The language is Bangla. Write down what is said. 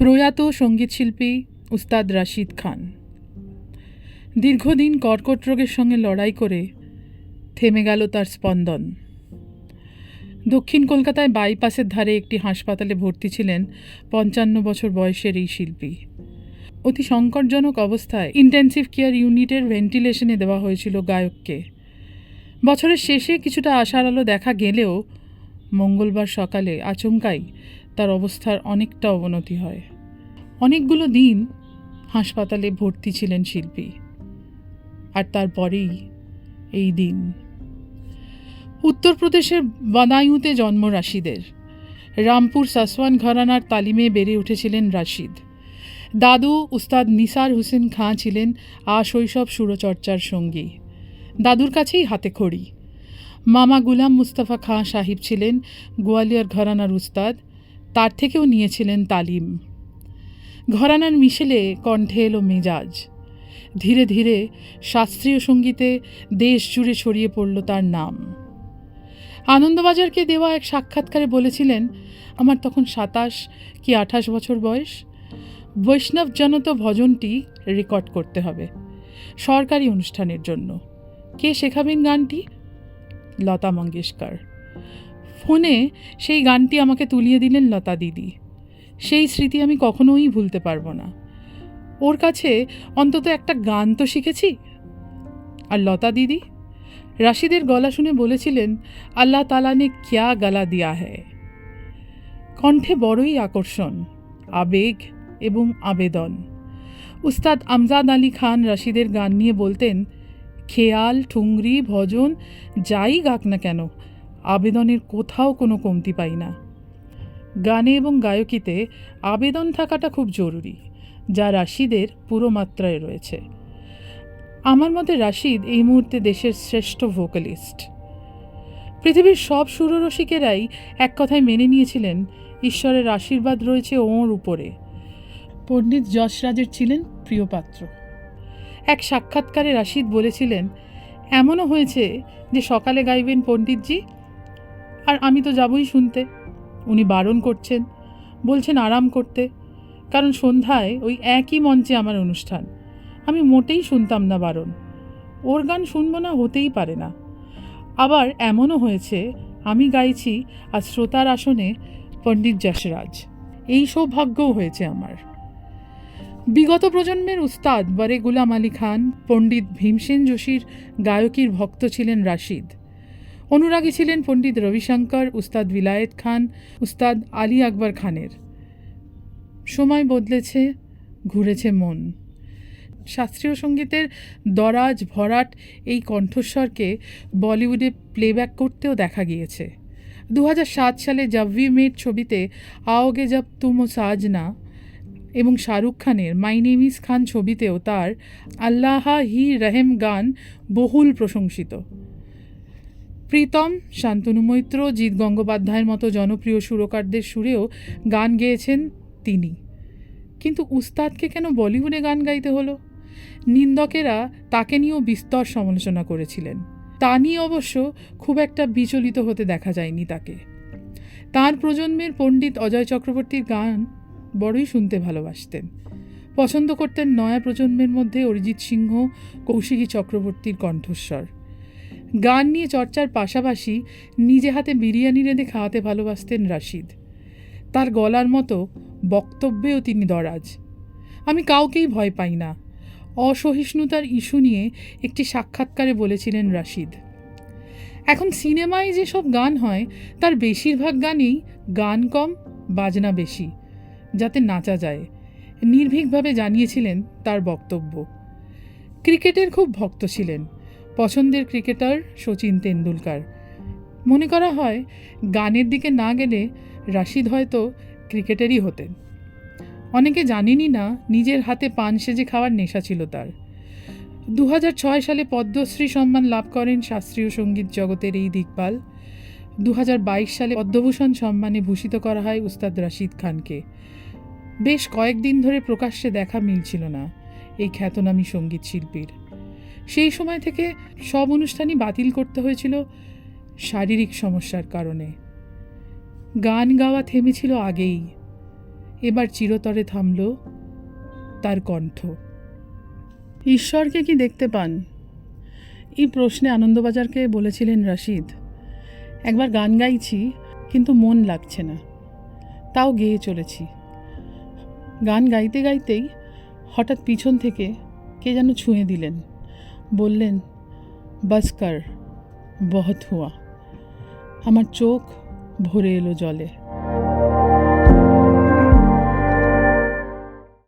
প্রয়াত সঙ্গীতশিল্পী উস্তাদ রাশিদ খান। দীর্ঘদিন কর্কট রোগের সঙ্গে লড়াই করে থেমে গেল তার স্পন্দন। দক্ষিণ কলকাতায় বাইপাসের ধারে একটি হাসপাতালে ভর্তি ছিলেন পঞ্চান্ন বছর বয়সের এই শিল্পী। অতি সংকটজনক অবস্থায় ইন্টেন্সিভ কেয়ার ইউনিটের ভেন্টিলেশনে দেওয়া হয়েছিল গায়ককে। বছরের শেষে কিছুটা আশার আলো দেখা গেলেও মঙ্গলবার সকালে আচমকাই তার অবস্থার অনেকটা অবনতি হয়। অনেকগুলো দিন হাসপাতালে ভর্তি ছিলেন শিল্পী। আর তারপরেই এই দিন। উত্তরপ্রদেশের বাদায়ুতে জন্ম রাশিদের। রামপুর সাসওয়ান ঘরানার তালিমে বেড়ে উঠেছিলেন রাশিদ। দাদু উস্তাদ নিসার হোসেন খাঁ ছিলেন আ শৈশব সুরচর্চার সঙ্গী। দাদুর কাছেই হাতে খড়ি। মামা গুলাম মুস্তাফা খাঁ সাহিব ছিলেন গোয়ালিয়র ঘরানার উস্তাদ। তার থেকেও নিয়েছিলেন তালিম। ঘরানার মিশেলে কণ্ঠে এলো মেজাজ। ধীরে ধীরে শাস্ত্রীয় সঙ্গীতে দেশ জুড়ে ছড়িয়ে পড়ল তার নাম। আনন্দবাজারকে দেওয়া এক সাক্ষাৎকারে বলেছিলেন, আমার তখন সাতাশ, কি আঠাশ বছর বয়স? বৈষ্ণব জনত ভজনটি রেকর্ড করতে হবে, সরকারি অনুষ্ঠানের জন্য। কে শেখাবেন গানটি? লতা মঙ্গেশকর। ফোনে সেই গানটি আমাকে তুলিয়ে দিলেন লতা দিদি। সেই স্মৃতি আমি কখনোই ভুলতে পারব না। ওর কাছে অন্তত একটা গান তো শিখেছি। আর লতা দিদি? রাশিদের গলা শুনে বলেছিলেন, আল্লাহ তালা নে ক্যা গলা দিয়া হ্যায়? কণ্ঠে বড়ই আকর্ষণ, আবেগ এবং আবেদন। উস্তাদ আমজাদ আলী খান রাশিদের গান নিয়ে বলতেন, খেয়াল, ঠুংরি, ভজন, যাই গাক না কেন, আবেদনের কোথাও কোনো কমতি পাই না। গানে এবং গায়কিতে আবেদন থাকাটা খুব জরুরি, যা রাশিদের পুরো মাত্রায় রয়েছে। আমার মতে রাশিদ এই মুহূর্তে দেশের শ্রেষ্ঠ ভোকালিস্ট। পৃথিবীর সব সুররসিকেরাই এক কথায় মেনে নিয়েছিলেন, ঈশ্বরের আশীর্বাদ রয়েছে ওর উপরে। পণ্ডিত যশরাজের ছিলেন প্রিয় পাত্র। এক সাক্ষাৎকারে রাশিদ বলেছিলেন, এমনও হয়েছে যে সকালে গাইবেন পণ্ডিতজি, আর আমি তো যাবই শুনতে। উনি বারণ করছেন, বলছেন আরাম করতে, কারণ সন্ধ্যায় ওই একই মঞ্চে আমার অনুষ্ঠান। আমি মোটেই শুনতাম না বারণ। ওর গান শুনব না হতেই পারে না। আবার এমনও হয়েছে, আমি গাইছি আর শ্রোতার আসনে পণ্ডিত যশরাজ। এই সৌভাগ্যও হয়েছে আমার। বিগত প্রজন্মের উস্তাদ বারে গুলাম আলী খান, পণ্ডিত ভীমসেন যোশীর গায়কীর ভক্ত ছিলেন রাশিদ। অনুরাগী ছিলেন পণ্ডিত রবিশঙ্কর, উস্তাদ বিলায়েত খান, উস্তাদ আলী আকবর খানের। সময় বদলেছে, ঘুরেছে মন। শাস্ত্রীয় সঙ্গীতের দরাজ ভরাট এই কণ্ঠস্বরকে বলিউডে প্লেব্যাক করতেও দেখা গিয়েছে। দু হাজার সাত সালে জাভি মেট ছবিতে আওগে জব তুম সাজনা এবং শাহরুখ খানের মাই নেম ইজ খান ছবিতেও তার আল্লাহ হি রহেম গান বহুল প্রশংসিত। প্রীতম, শান্তনু মৈত্র, জিৎ গঙ্গোপাধ্যায়ের মতো জনপ্রিয় সুরকারদের সুরেও গান গেয়েছেন তিনি। কিন্তু উস্তাদকে কেন বলিউডে গান গাইতে হলো? নিন্দকেরা তাকে নিয়েও বিস্তর সমালোচনা করেছিলেন। তা নিয়ে অবশ্য খুব একটা বিচলিত হতে দেখা যায়নি তাকে। তার প্রজন্মের পণ্ডিত অজয় চক্রবর্তীর গান বড়ই শুনতে ভালোবাসতেন। পছন্দ করতেন নয়া প্রজন্মের মধ্যে অরিজিৎ সিংহ, কৌশিকী চক্রবর্তীর কণ্ঠস্বর। গান নিয়ে চর্চার পাশাপাশি নিজে হাতে বিরিয়ানি রেঁধে খাওয়াতে ভালোবাসতেন রাশিদ। তার গলার মতো বক্তব্যেও তিনি দরাজ। আমি কাউকেই ভয় পাই না। অসহিষ্ণুতার ইস্যু নিয়ে একটি সাক্ষাৎকারে বলেছিলেন রাশিদ। এখন সিনেমায় যেসব গান হয়, তার বেশিরভাগ গানেই গান কম, বাজনা বেশি, যাতে নাচা যায়, নির্ভীকভাবে জানিয়েছিলেন তার বক্তব্য। ক্রিকেটের খুব ভক্ত ছিলেন। পছন্দের ক্রিকেটার সচিন তেন্ডুলকার। মনে করা হয়, গানের দিকে না গেলে রাশিদ হয়তো ক্রিকেটারই হতেন। অনেকে জানেনই না, নিজের হাতে পান সেজে খাওয়ার নেশা ছিল তার। দু সালে পদ্মশ্রী সম্মান লাভ করেন শাস্ত্রীয় সংগীত জগতের এই দিকপাল। দু হাজার বাইশ সালে পদ্মভূষণ সম্মানে ভূষিত করা হয় উস্তাদ রাশিদ খানকে। বেশ কয়েকদিন ধরে প্রকাশ্যে দেখা মিলছিল না এই খ্যাতনামী সংগীত শিল্পীর। সেই সময় থেকে সব অনুষ্ঠানই বাতিল করতে হয়েছিল শারীরিক সমস্যার কারণে। গান গাওয়া থেমেছিল আগেই। এবার চিরতরে থামল তার কণ্ঠ। ঈশ্বরকে কি দেখতে পান? এই প্রশ্নে আনন্দবাজারকে বলেছিলেন রশিদ, একবার গান গাইছি, কিন্তু মন লাগছে না। তাও গেয়ে চলেছি। গান গাইতে গাইতেই হঠাৎ পিছন থেকে কে যেন ছুঁয়ে দিলেন। বললেন বাস কর বহত হুয়া। আমার চোখ ভরে এলো জলে।